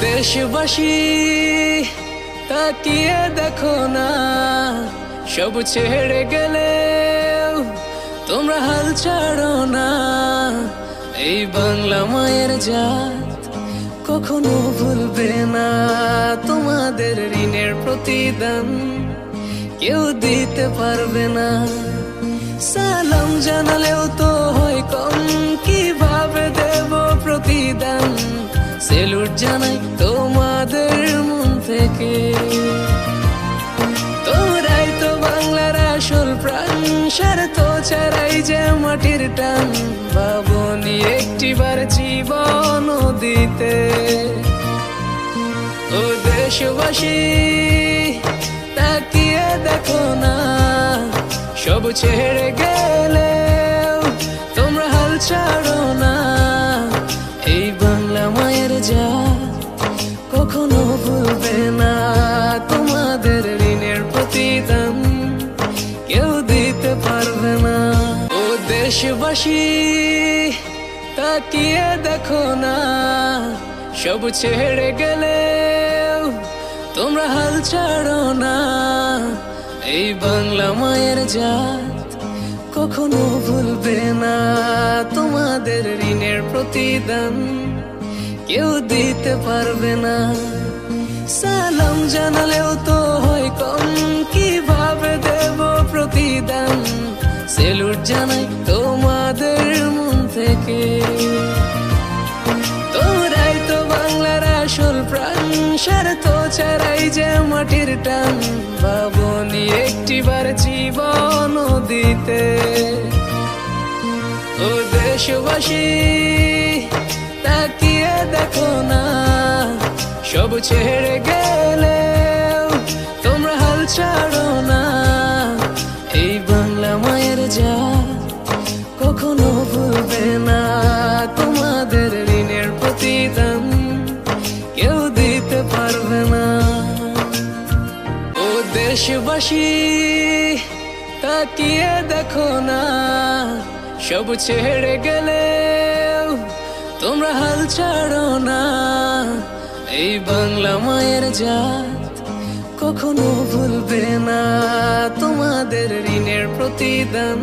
দেশবাসী, তাকিয়ে দেখো না। সব ছেড়ে গেলে তোমরা হাল ছাড়ো না। এই বাংলা মায়ের জাত কখনো ভুলবে না। তোমাদের ঋণের প্রতিদান কেউ দিতে পারবে না। সালাম জানালেও তো জানাই তোমাদের মন থেকে। তোরাই তো বাংলার আসল প্রাণ স্বার্থ ছাড়াই যে মাটির টান। ভাবনি একটিবার জীবন দিতে। ও দেশবাসী, তাকিয়ে দেখো না। সব ছেড়ে গেলে তোমরা হাল ছাড়ো দেশবাসী, তাকিয়ে দেখো না, সব ছেড়ে গেলে তোমরা হাল ছাড়ো না। এই বাংলা মায়ের জাত কখনো ভুলবে না, তোমাদের ঋণের প্রতিদান কেউ দিতে পারবে না। সালাম জানালেও তো হয় কম, কীভাবে দেব প্রতিদান? সেলুট জানাই যে মাটির টান ভাবনি একটিবার জীবন দিতে। ও দেশবাসী, তাকিয়ে দেখো না, সব ছেড়ে গেলে তোমরা হাল ছাড়ো না। এই বাংলা মায়ের যা কখনো ভুলবে না। দেশবাসী তাকিয়ে দেখো না। সব ছেড়ে গেলে তোমরা হাল ছাড়ো না। এই বাংলা মায়ের জাত কখনো ভুলবে না তোমাদের ঋণের প্রতিদান।